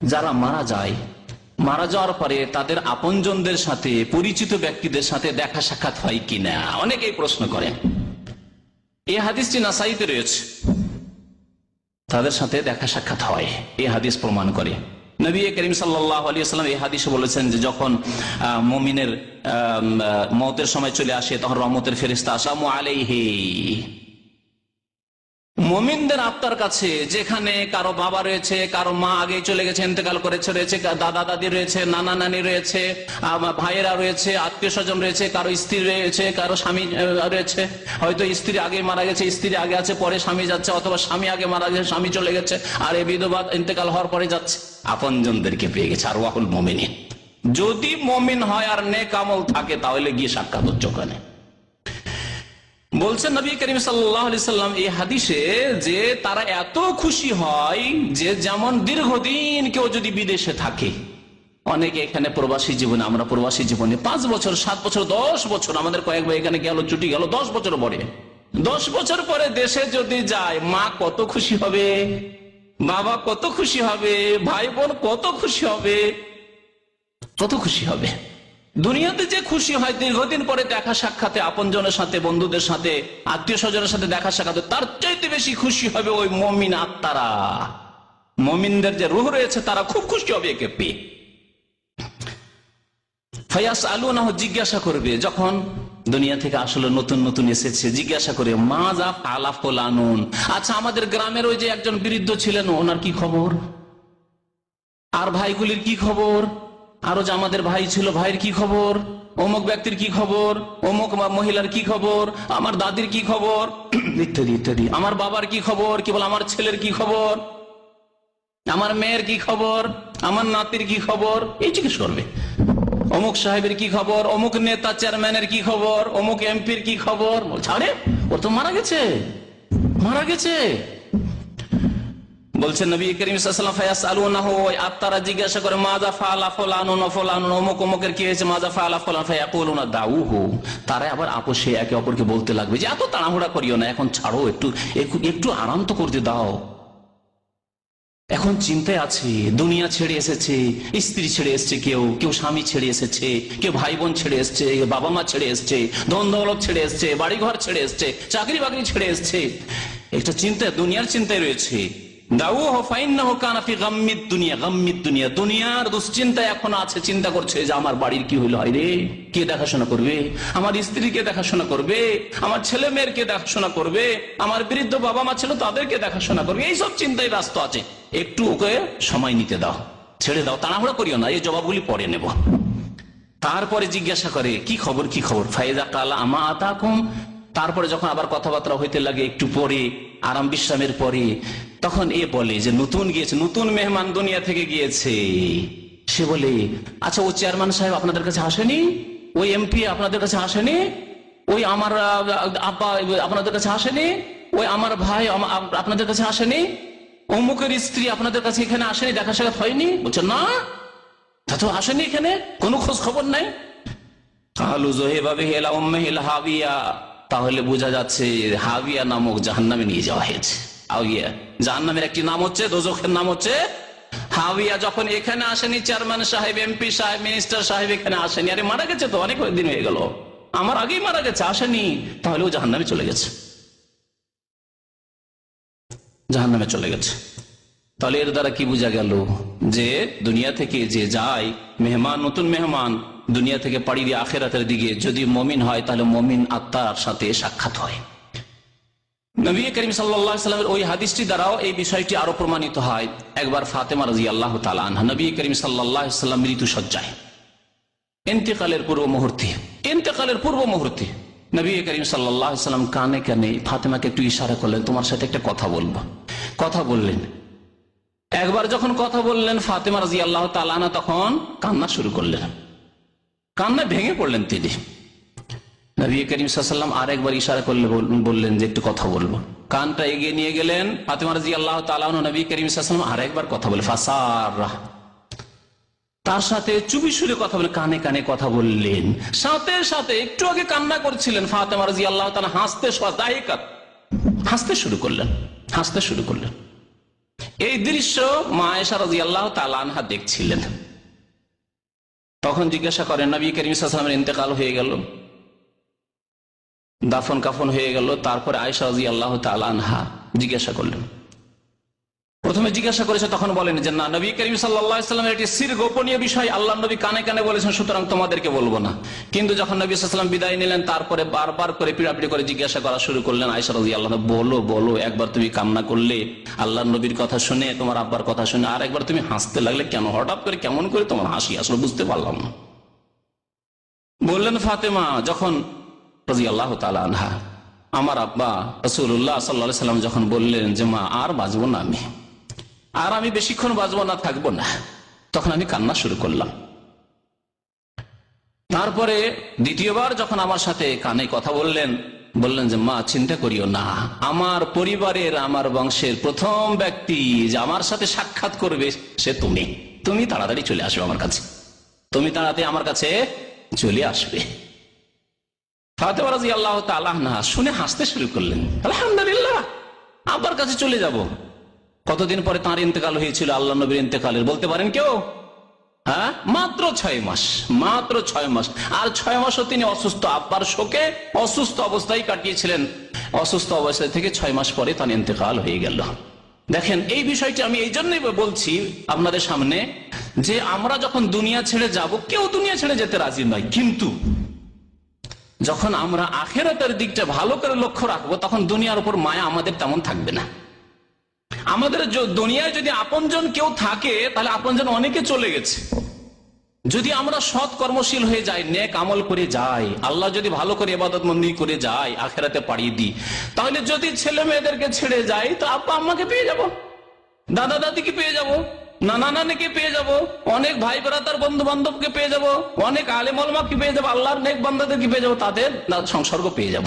যারা মারা যায়, মারা যাওয়ার পরে তাদের আপনজনদের সাথে, পরিচিত ব্যক্তিদের সাথে দেখা সাক্ষাৎ হয় কিনা? অনেকেই প্রশ্ন করেন। এই হাদিসটি নাসাইতে রয়েছে। তাদের সাথে দেখা সাক্ষাৎ হয়। এই হাদিস প্রমাণ করে। নবী করিম সাল্লাহ আলী সাল্লাম এই হাদিসে বলেছেন যে যখন মমিনের মতের সময় চলে আসে, তখন রহমতের ফেরিস্তা আসামু আলাইহি। মমিনদের আত্মার কাছে, যেখানে কারও বাবা রয়েছে, কারও মা আগে চলে গেছে, ইন্তেকাল করেছে, রয়েছে, দাদা, দাদি রয়েছে, নানা, নানি রয়েছে ভাইয়েরা রয়েছে, আত্মীয় স্বজন রয়েছে, কারও স্ত্রী রয়েছে, কারও স্বামী রয়েছে। হয়তো স্ত্রী আগে মারা গেছে, স্ত্রী আগে আছে, পরে স্বামী যাচ্ছে, অথবা স্বামী আগে মারা গেছে, স্বামী চলে গেছে, আর এই বিধবা ইন্তেকাল হওয়ার পরে যাচ্ছে। আপনজনদেরকে পেয়ে গেছে আর ওয়াহুল মমিনী যদি মমিন হয় আর নেক আমল থাকে, তাহলে গিয়ে সাক্ষাৎ হচ্ছে ওখানে। বলছেন নবী করিম সাল্লাম এই হাদিসে যে তারা এত খুশি হয় যে যেমন দীর্ঘদিন কেউ যদি বিদেশে থাকে। অনেকে এখানে প্রবাসী জীবনে, আমরা প্রবাসী জীবনে পাঁচ বছর, সাত বছর, দশ বছর, আমাদের কয়েক ভাই এখানে গেল, ছুটি গেল, দশ বছর পরে। দশ বছর পরে দেশে যদি যায়, মা কত খুশি হবে? বাবা কত খুশি হবে? ভাই বোন কত খুশি হবে? কত খুশি হবে? দুনিয়াতে যে খুশি হয়, দীর্ঘদিন পরে দেখা সাক্ষাতে আপনজনের সাথে, বন্ধুদের সাথে, আত্মীয় স্বজনের সাথে দেখা সাক্ষাতে তার চাইতে বেশি খুশি হবে ওই মমিন আত্মারা। মমিনদের যে রুহ রয়েছে, তারা খুব খুশি হবে একে পেয়ে ফয়াস আলু না জিজ্ঞাসা করবে, যখন দুনিয়া থেকে আসলে নতুন নতুন এসেছে, জিজ্ঞাসা করে মা যা আলাফল আনুন আচ্ছা আমাদের গ্রামের ওই যে একজন বৃদ্ধ ছিলেন, ওনার কি খবর? আর ভাইগুলির কি খবর? আরও যে আমাদের ভাই ছিল ভাইয়ের কি খবর অমুক ব্যক্তির কি খবর অমুক মহিলার কি খবর আমার দাদির কি খবর ইত্যাদি ইত্যাদি আমার বাবার কি খবর কি বল আমার ছেলের কি খবর আমার মেয়ের কি খবর আমার নাতির কি খবর এই জিজ্ঞেস করবে অমুক সাহেবের কি খবর অমুক নেতা চেয়ারম্যানের কি খবর অমুক এমপির কি খবর আরে ওর তো মারা গেছে মারা গেছে বলছেন নবী করিম সাল্লাম ফায়াস আলু না ওই আত্মারা জিজ্ঞাসা করে মাজা ফালা ফলানো নফলানো অমুক অমুকের কি হয়েছে? মাজা ফালা ফলান ফায়া করল না দাউ হো তারা আবার আপোষে একে অপরকে বলতে লাগবে যে, এত তাড়াহুড়া করিও না, এখন ছাড়ো, একটু, একটু- আরাম তো করতে দাও। এখন চিন্তায় আছে, দুনিয়া ছেড়ে এসেছে, স্ত্রী ছেড়ে এসেছে কেউ কেউ স্বামী ছেড়ে এসেছে, কেউ ভাই বোন ছেড়ে এসছে বাবা মা ছেড়ে এসছে, ধন দৌলত ছেড়ে এসছে বাড়ি ঘর ছেড়ে এসছে চাকরি বাকরি ছেড়ে এসছে। একটা চিন্তায়, দুনিয়ার চিন্তায় রয়েছে। দুনিয়ার দুশ্চিন্তা এখন আছে, চিন্তা করছে যে আমার বাড়ির কি হইল? হয় রে কে দেখাশোনা করবে? আমার স্ত্রীকে দেখাশোনা করবে? আমার ছেলে মেয়ের কে দেখাশোনা করবে? আমার বৃদ্ধ বাবা মা ছিল তাদেরকে দেখাশোনা করবে? এইসব চিন্তায় ব্যস্ত আছে। একটু ওকে সময় নিতে দাও, ছেড়ে দাও, তাড়াহুড়া করিও না, এই জবাবগুলি পরে নেব। তারপরে জিজ্ঞাসা করে, কি খবর কি খবর? ফাইজা কালা আমা আতাকুম তারপরে যখন আবার কথাবার্তা হইতে লাগে, একটু পরে, আরাম বিশ্রামের পরে, তখন এ বলে যে, নতুন গিয়েছে, নতুন মেহমান দুনিয়া থেকে গিয়েছে। সে বলে আচ্ছা ও চেয়ারম্যান সাহেব আপনাদের কাছে আসেনি? ওই এমপি আপনাদের কাছে আসেনি? ওই আমার আব্বা, আপনাদের কাছে আসেনি? ওই আমার ভাই আপনাদের কাছে আসেনি? অমুকের স্ত্রী আপনাদের কাছে এখানে আসেনি দেখা সাক্ষাৎ হয়নি? বলছে, না, তা তো আসেনি এখানে, কোনো খোঁজ খবর নাই? কালু জহেবাবে হেলা হেলা হাবিয়া। তাহলে বোঝা যাচ্ছে হাবিয়া নামক জাহান্নামে নিয়ে যাওয়া হয়েছে। হাবিয়া। জাহান্নামের একটি নাম হচ্ছে, দোজখের নাম হচ্ছে হাবিয়া। যখন এখানে আসেনি, চেয়ারম্যান সাহেব, এমপি সাহেব, মিনিস্টার সাহেব এখানে আসেনি। আরে মারা গেছে তো, অনেক দিন হয়ে গেল। আমার আগেই মারা গেছে, আসেনি। তাহলে ও জাহান্নামে চলে গেছে। জাহান্নামে চলে গেছে। তাহলে এর দ্বারা কি বোঝা গেল? যে দুনিয়া থেকে যে যায়, মেহমান, নতুন মেহমান, দুনিয়া থেকে পাড়ি দিয়ে আখেরাতের দিকে যদি মমিন হয়, তাহলে মমিন আত্মার সাথে সাক্ষাৎ হয়। নবী করিম সাল্লামের ওই হাদিসটি দ্বারাও এই বিষয়টি আরও প্রমাণিত হয়। একবার ফাতেমা রাজি আল্লাহ তালানহা নবী করিম সাল্লাম মৃত্যু সজ্জায়। ইন্তেকালের পূর্ব মুহূর্তে, ইন্তেকালের পূর্ব মুহূর্তে নবী করিম সাল্লাম কানে কানে ফাতেমাকে একটু ইশারা করলেন, তোমার সাথে একটা কথা বলব। কথা বললেন। একবার যখন কথা বললেন ফাতেমা রাজি আল্লাহ তালানা তখন কান্না শুরু করলেন। কান্না ভেঙে পড়লেন তিনি। নবী করিম সাল্লাম আর একবার ইশারা করলে বললেন যে, একটু কথা বলব। কানটা এগিয়ে নিয়ে গেলেন, ফাতেমা রাজি আল্লাহ তালান নবী করিম সাল্লাম আর একবার কথা বলে ফাসার তার সাথে চুপি সুরে কথা বলে, কানে কানে কথা বললেন। সাথে সাথে একটু আগে কান্না করছিলেন ফাতেমা রাজি আল্লাহ তালা হাসতে হাসতে শুরু করলেন, হাসতে শুরু করলেন। এই দৃশ্য মা রাজি আল্লাহ তালানহা দেখছিলেন। তখন জিজ্ঞাসা করেন নবী করিম ইসলামের ইন্তেকাল হয়ে গেল? দাফন কাফন হয়ে গেল। তারপরে আয়সা রাজি আল্লাহ তালানহা জিজ্ঞাসা করলেন প্রথমে জিজ্ঞাসা করেছে, তখন বলেন যে, না, নবী করিম সাল্লামের একটি সির গোপনীয় বিষয় আল্লাহ নবী কানে কানে বলেছেন, সুতরাং তোমাদেরকে বলব না। কিন্তু যখন নবী সাল্লাম বিদায় নিলেন, তারপরে বারবার করে পিড়াপিড়ি করে জিজ্ঞাসা করা শুরু করলেন আয়সা রাজি আল্লাহ বলো বলো, একবার তুমি কান্না করলে আল্লাহ নবীর কথা শুনে, তোমার আব্বার কথা শুনে, আর একবার তুমি হাসতে লাগলে কেন? হঠাৎ করে কেমন করে তোমার হাসি আসলে বুঝতে পারলাম না। বললেন, ফাতেমা, যখন রাজি আল্লাহ আনহা, আমার আব্বা রসুল্লাহ সাল্লা সাল্লাম যখন বললেন যে, মা, আর বাঁচবো না আমি আর আমি বেশিক্ষণ বাঁচবো না, থাকব না। তখন আমি কান্না শুরু করলাম। তারপরে দ্বিতীয়বার যখন আমার সাথে কানে কথা বললেন বললেন যে, মা, চিন্তা করিও না। আমার পরিবারের, আমার বংশের প্রথম ব্যক্তি যে আমার সাথে সাক্ষাৎ করবে, সে তুমি। তুমি তাড়াতাড়ি চলে আসবে আমার কাছে। তুমি তাড়াতাড়ি আমার কাছে চলে আসবে। ফাতেমা রাজি আল্লাহ না শুনে হাসতে শুরু করলেন। আলহামদুলিল্লাহ, আব্বার কাছে চলে যাব। কতদিন পরে তাঁর ইন্তেকাল হয়েছিল? আল্লাহ নবীর ইন্তেকালের। বলতে পারেন কেউ? হ্যাঁ? মাত্র ছয় মাস। মাত্র ছয় মাস। আর ছয় মাসও তিনি অসুস্থ। আব্বার শোকে অসুস্থ অবস্থায় কাটিয়েছিলেন। অসুস্থ অবস্থায় থেকে ছয় মাস পরে তার ইন্তেকাল হয়ে গেল। দেখেন, এই বিষয়টি আমি এই জন্যই বলছি আপনাদের সামনে যে আমরা যখন দুনিয়া ছেড়ে যাব, কেউ দুনিয়া ছেড়ে যেতে রাজি নয়। কিন্তু যখন আমরা আখেরাতের দিকটা ভালো করে লক্ষ্য রাখব, তখন দুনিয়ার উপর মায়া আমাদের তেমন থাকবে না। আমাদের দুনিয়ায় যদি আপনজন কেউ থাকে, তাহলে আপনজন অনেকে চলে গেছে। যদি আমরা সৎ কর্মশীল হয়ে যাই নেক আমল করে যাই, আল্লাহ যদি ভালো করে এবাদত মন্দি করে যাই, আখেরাতে পাড়িয়ে দিই, তাহলে যদি ছেলে মেয়েদেরকে ছেড়ে যাই, তো আব্বা আম্মাকে পেয়ে যাব, দাদা দাদিকে পেয়ে যাব, নানা নানিকে পেয়ে যাব, অনেক ভাই বেড়াতার বন্ধু বান্ধবকে পেয়ে যাব, অনেক আলেমলমাকে পেয়ে যাব, আল্লাহর নেক বান্দাদেরকে পেয়ে যাব, তাদের সংসর্গ পেয়ে যাব।